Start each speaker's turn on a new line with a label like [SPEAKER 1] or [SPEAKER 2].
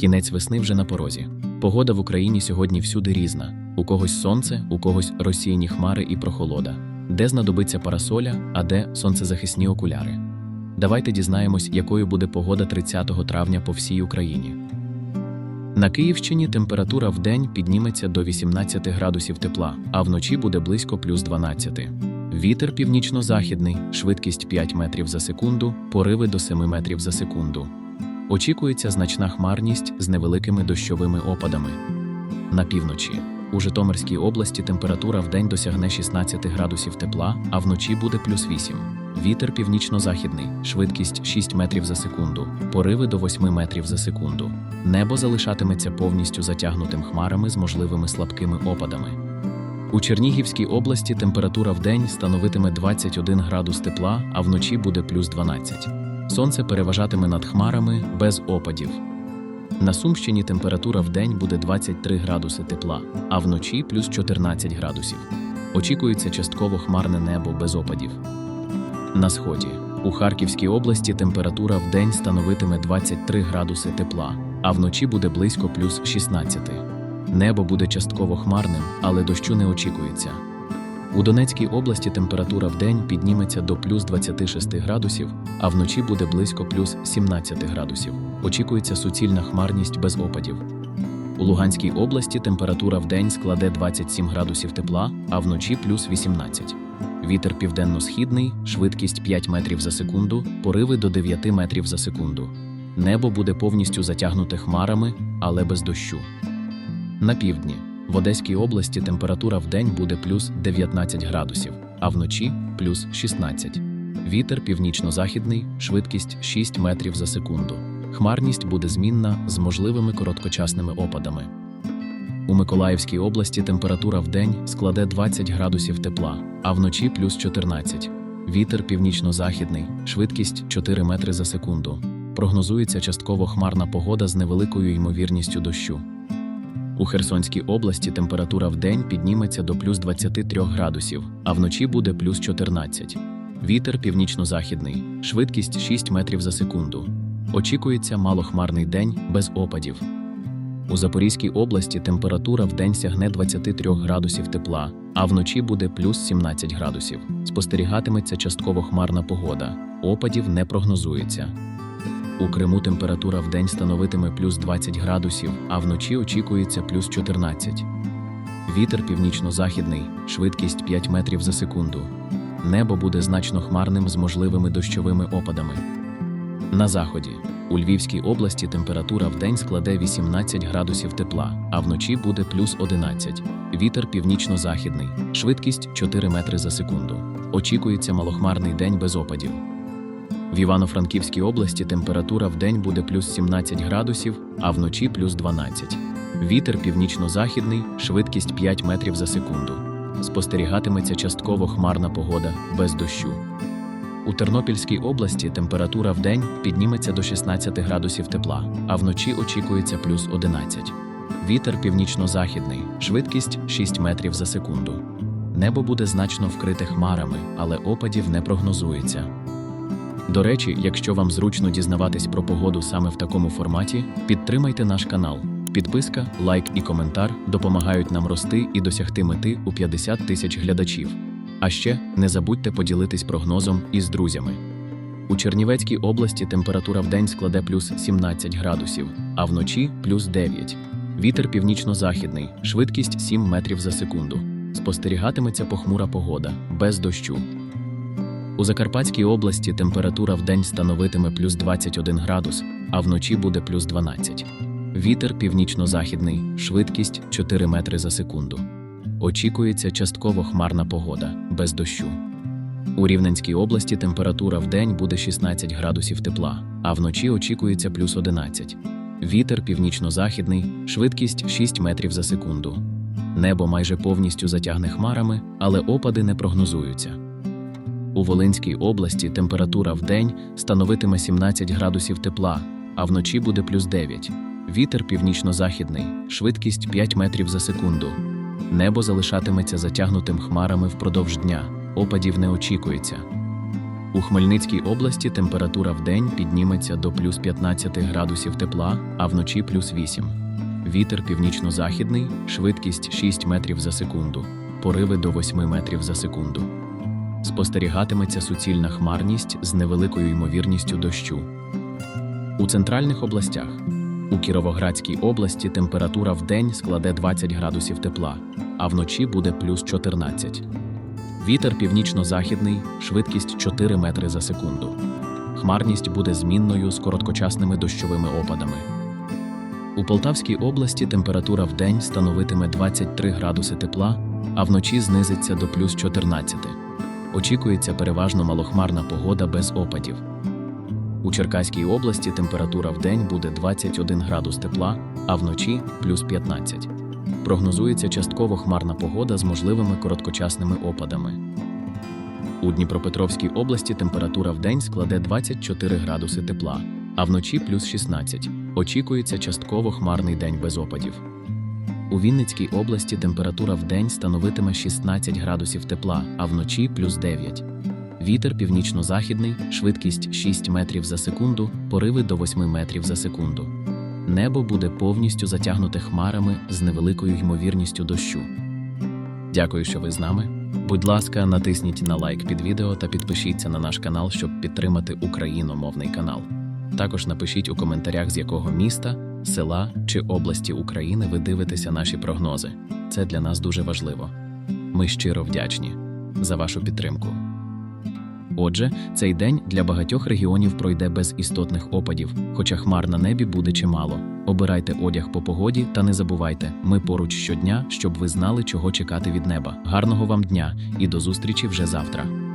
[SPEAKER 1] Кінець весни вже на порозі. Погода в Україні сьогодні всюди різна: у когось сонце, у когось розсіяні хмари і прохолода, де знадобиться парасоля, а де сонцезахисні окуляри. Давайте дізнаємось, якою буде погода 30 травня по всій Україні. На Київщині температура в день підніметься до 18 градусів тепла, а вночі буде близько плюс 12. Вітер північно-західний, швидкість 5 метрів за секунду, пориви до 7 метрів за секунду. Очікується значна хмарність з невеликими дощовими опадами. На півночі. У Житомирській області температура вдень досягне 16 градусів тепла, а вночі буде плюс 8. Вітер північно-західний, швидкість 6 метрів за секунду, пориви до 8 метрів за секунду. Небо залишатиметься повністю затягнутим хмарами з можливими слабкими опадами. У Чернігівській області температура вдень становитиме 21 градус тепла, а вночі буде плюс 12. Сонце переважатиме над хмарами без опадів. На Сумщині температура вдень буде 23 градуси тепла, а вночі плюс 14 градусів. Очікується частково хмарне небо без опадів. На сході. У Харківській області температура вдень становитиме 23 градуси тепла, а вночі буде близько плюс 16. Небо буде частково хмарним, але дощу не очікується. У Донецькій області температура вдень підніметься до плюс 26 градусів, а вночі буде близько плюс 17 градусів. Очікується суцільна хмарність без опадів. У Луганській області температура вдень складе 27 градусів тепла, а вночі плюс 18. Вітер південно-східний, швидкість 5 метрів за секунду, пориви до 9 метрів за секунду. Небо буде повністю затягнуте хмарами, але без дощу. На півдні. В Одеській області температура вдень буде плюс 19 градусів, а вночі плюс 16. Вітер північно-західний, швидкість 6 метрів за секунду. Хмарність буде змінна з можливими короткочасними опадами. У Миколаївській області температура вдень складе 20 градусів тепла, а вночі плюс 14. Вітер північно-західний, швидкість 4 метри за секунду. Прогнозується частково хмарна погода з невеликою ймовірністю дощу. У Херсонській області температура вдень підніметься до плюс 23 градусів, а вночі буде плюс 14. Вітер північно-західний, швидкість 6 метрів за секунду. Очікується малохмарний день без опадів. У Запорізькій області температура вдень сягне 23 градусів тепла, а вночі буде плюс 17 градусів. Спостерігатиметься частково хмарна погода. Опадів не прогнозується. У Криму температура вдень становитиме плюс 20 градусів, а вночі очікується плюс 14. Вітер північно-західний, швидкість 5 метрів за секунду. Небо буде значно хмарним з можливими дощовими опадами. На заході. У Львівській області температура вдень складе 18 градусів тепла, а вночі буде плюс 11. Вітер північно-західний, швидкість 4 метри за секунду. Очікується малохмарний день без опадів. В Івано-Франківській області температура вдень буде плюс 17 градусів, а вночі плюс 12. Вітер північно-західний, швидкість 5 метрів за секунду. Спостерігатиметься частково хмарна погода без дощу. У Тернопільській області температура вдень підніметься до 16 градусів тепла, а вночі очікується плюс 11. Вітер північно-західний, швидкість 6 метрів за секунду. Небо буде значно вкрите хмарами, але опадів не прогнозується. До речі, якщо вам зручно дізнаватись про погоду саме в такому форматі, підтримайте наш канал. Підписка, лайк і коментар допомагають нам рости і досягти мети у 50 тисяч глядачів. А ще не забудьте поділитись прогнозом із друзями. У Чернівецькій області температура вдень складе плюс 17 градусів, а вночі плюс 9. Вітер північно-західний, швидкість 7 метрів за секунду. Спостерігатиметься похмура погода, без дощу. У Закарпатській області температура вдень становитиме плюс 21 градус, а вночі буде плюс 12. Вітер північно-західний, швидкість 4 метри за секунду. Очікується частково хмарна погода, без дощу. У Рівненській області температура вдень буде 16 градусів тепла, а вночі очікується плюс 11. Вітер північно-західний, швидкість 6 метрів за секунду. Небо майже повністю затягне хмарами, але опади не прогнозуються. У Волинській області температура вдень становитиме 17 градусів тепла, а вночі буде плюс 9. Вітер північно-західний, швидкість 5 метрів за секунду. Небо залишатиметься затягнутим хмарами впродовж дня, опадів не очікується. У Хмельницькій області температура в день підніметься до плюс 15 градусів тепла, а вночі плюс 8. Вітер північно-західний, швидкість 6 метрів за секунду, пориви до 8 метрів за секунду. Спостерігатиметься суцільна хмарність з невеликою ймовірністю дощу. У центральних областях у Кіровоградській області температура в день складе 20 градусів тепла, а вночі буде плюс 14. Вітер північно-західний, швидкість 4 метри за секунду. Хмарність буде змінною з короткочасними дощовими опадами. У Полтавській області температура в день становитиме 23 градуси тепла, а вночі знизиться до плюс 14. Очікується переважно малохмарна погода без опадів. У Черкаській області температура в день буде 21 градус тепла, а вночі плюс 15. Прогнозується частково хмарна погода з можливими короткочасними опадами. У Дніпропетровській області температура в день складе 24 градуси тепла, а вночі плюс 16. Очікується частково хмарний день без опадів. У Вінницькій області температура в день становитиме 16 градусів тепла, а вночі плюс 9. Вітер північно-західний, швидкість 6 метрів за секунду, пориви до 8 метрів за секунду. Небо буде повністю затягнуте хмарами з невеликою ймовірністю дощу. Дякую, що ви з нами. Будь ласка, натисніть на лайк під відео та підпишіться на наш канал, щоб підтримати україномовний канал. Також напишіть у коментарях, з якого міста, села чи області України ви дивитеся наші прогнози. Це для нас дуже важливо. Ми щиро вдячні за вашу підтримку. Отже, цей день для багатьох регіонів пройде без істотних опадів, хоча хмар на небі буде чимало. Обирайте одяг по погоді та не забувайте, ми поруч щодня, щоб ви знали, чого чекати від неба. Гарного вам дня і до зустрічі вже завтра.